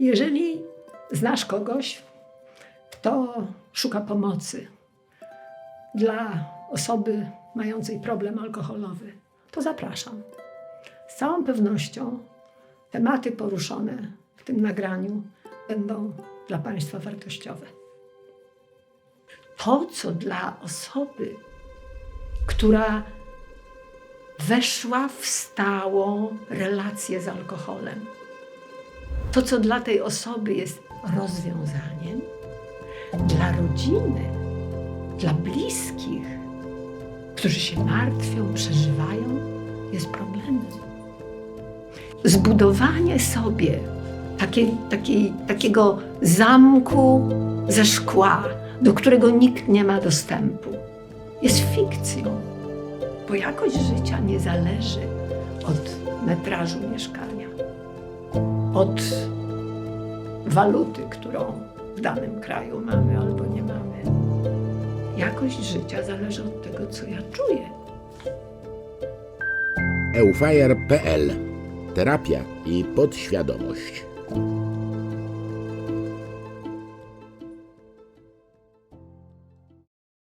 Jeżeli znasz kogoś, kto szuka pomocy dla osoby mającej problem alkoholowy, to zapraszam. Z całą pewnością tematy poruszone w tym nagraniu będą dla Państwa wartościowe. To, co dla osoby, która weszła w stałą relację z alkoholem, to, co dla tej osoby jest rozwiązaniem, dla rodziny, dla bliskich, którzy się martwią, przeżywają, jest problemem. Zbudowanie sobie takiego zamku ze szkła, do którego nikt nie ma dostępu, jest fikcją, bo jakość życia nie zależy od metrażu mieszkania od waluty, którą w danym kraju mamy albo nie mamy. Jakość życia zależy od tego, co ja czuję. eufire.pl Terapia i podświadomość.